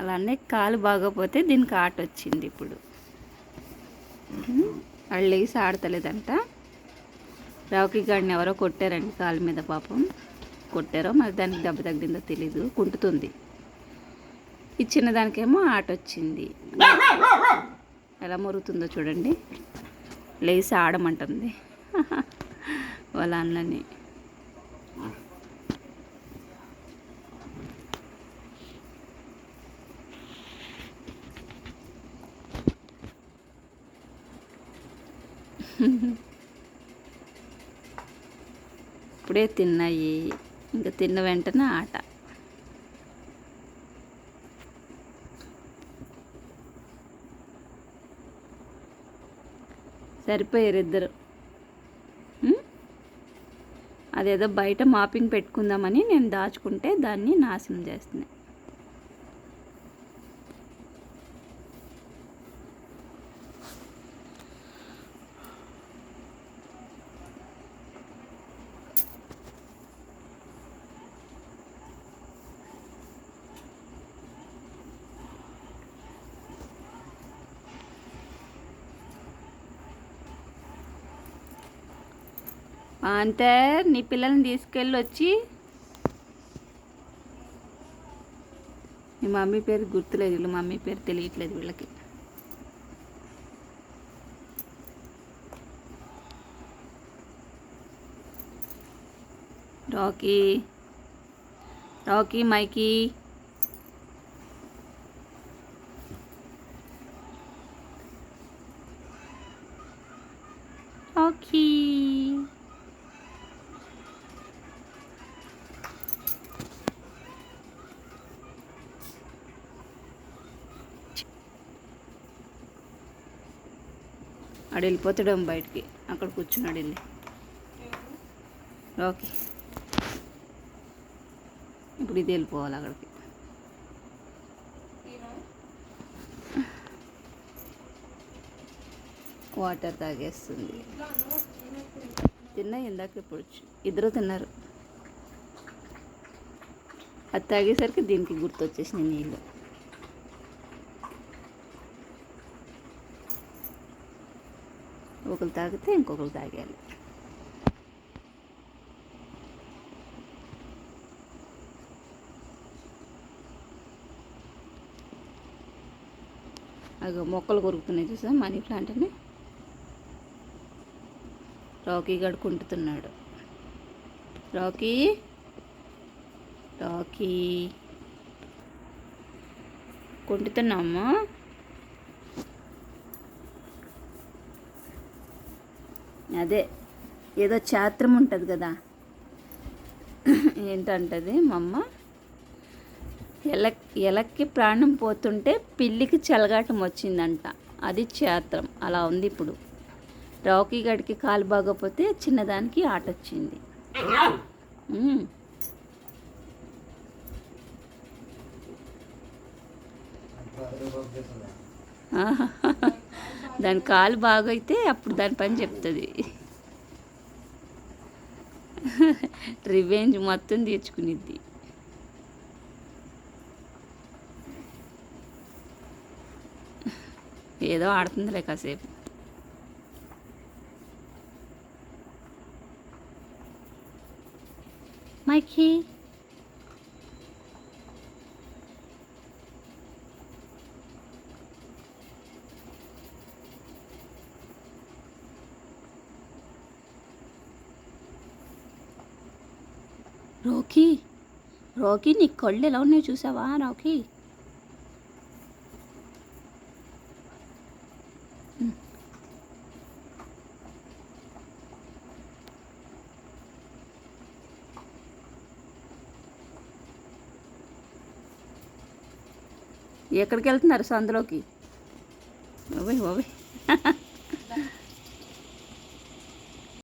అలానే కాలు బాగోపోతే దీనికి ఆట వచ్చింది ఇప్పుడు. వాళ్ళు లేసి ఆడతలేదంట. రావుకి గాడిని ఎవరో కొట్టారండి కాలు మీద పాపం. కొట్టారో మరి దానికి దెబ్బ తగ్గిందో తెలీదు కుంటుతుంది. ఇచ్చిన దానికేమో ఆట వచ్చింది. ఎలా మురుగుతుందో చూడండి. లేచి ఆడమంటుంది. వాళ్ళ అన్నని. ఇప్పుడే తిన్నాయి. ఇంకా తిన్న వెంటనే ఆట. సరిపోయారు ఇద్దరు. అదేదో బయట మాపింగ్ పెట్టుకుందామని నేను దాచుకుంటే దాన్ని నాశనం చేస్తున్నాయి అంతే నీ పిల్లల్ని తీసుకెళ్ళి వచ్చి మీ మమ్మీ పేరు గుర్తులేదు వీళ్ళు మమ్మీ పేరు తెలియట్లేదు వీళ్ళకి. Rocky Rocky Mikey. రాకీ. అక్కడ వెళ్ళిపోతాడేమో బయటికి. అక్కడ కూర్చున్నాడు వెళ్ళి ఓకే. ఇప్పుడు ఇది వెళ్ళిపోవాలి అక్కడికి. వాటర్ తాగేస్తుంది. తిన్నా ఇందాక ఇప్పుడు. వచ్చి ఇద్దరు తిన్నారు. అది తాగేసరికి దీనికి గుర్తొచ్చేసింది నీళ్ళు. ఒకరు తాగితే ఇంకొకరు తాగాలి. అగో మొక్కలు కొరుకుతున్నాయి చూసా మనీ ప్లాంట్ అని. రాకీ గడుకుంటున్నాడు రాకీ? రాకీ. కుంటుతున్నామా అదే ఏదో చాత్రం ఉంటుంది కదా. ఏంటంటది మా అమ్మ ఎలక్ ఎలక్కి ప్రాణం పోతుంటే పిల్లికి చలగాటం వచ్చిందంట. అది క్షేత్రం అలా ఉంది ఇప్పుడు. రాకీ గడికి కాలు బాగోపోతే చిన్నదానికి ఆట వచ్చింది. ఆహా. దాని కాలు బాగైతే అప్పుడు దాని పని చెప్తుంది. రివెంజ్ మొత్తం తీర్చుకునిద్ది. ఏదో ఆడుతుందిలే కాసేపు. మైకీ రోకీ రోకీ నీ కళ్ళు ఎలా ఉన్నాయో చూసావా? రోకీ. ఎక్కడికి వెళ్తున్నారు సందులోకి? ఓవే ఓవే